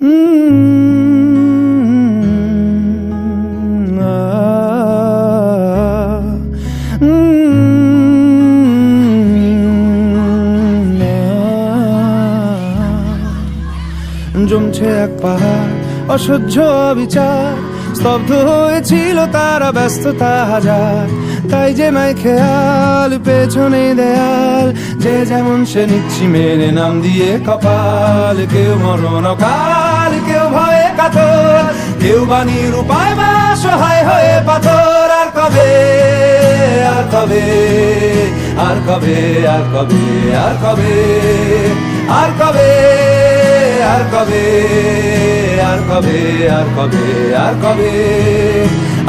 Mm, ah, mm, ah। জমছে এক পাহাড় অসহ্য বিচার স্তব্ধ হয়েছিল তারা ব্যস্ততা হাজার। তাই যে নাই খেয়াল পেছনে দেয়াল। যে যেমন সে নিচ্ছি মেনে নাম দিয়ে কপাল কেউ মরণ কাল বাণীর উপায় বা সহায় হয়ে পাথর আর কবে আর কবে আর কবে আর কবে আর কবে আর কবে আর কবে আর কবে আর কবে আর কবে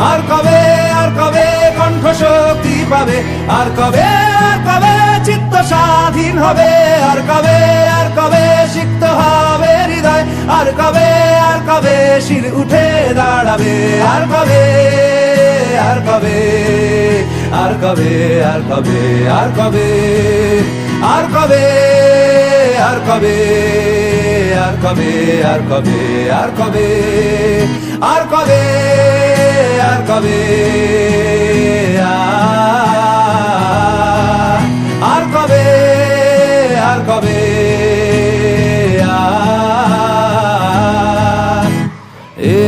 আর কবে আর কবে কণ্ঠ শক্তি পাবে আর কবে আর কবে চিত্ত স্বাধীন হবে আর কবে আর কবে শির উঠে দাঁড়াবে আর কবে আর কবে আর কবে আর কবে আর কবে আর কবে আর কবে আর কবে আর কবে আর কবে আর কবে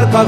barco à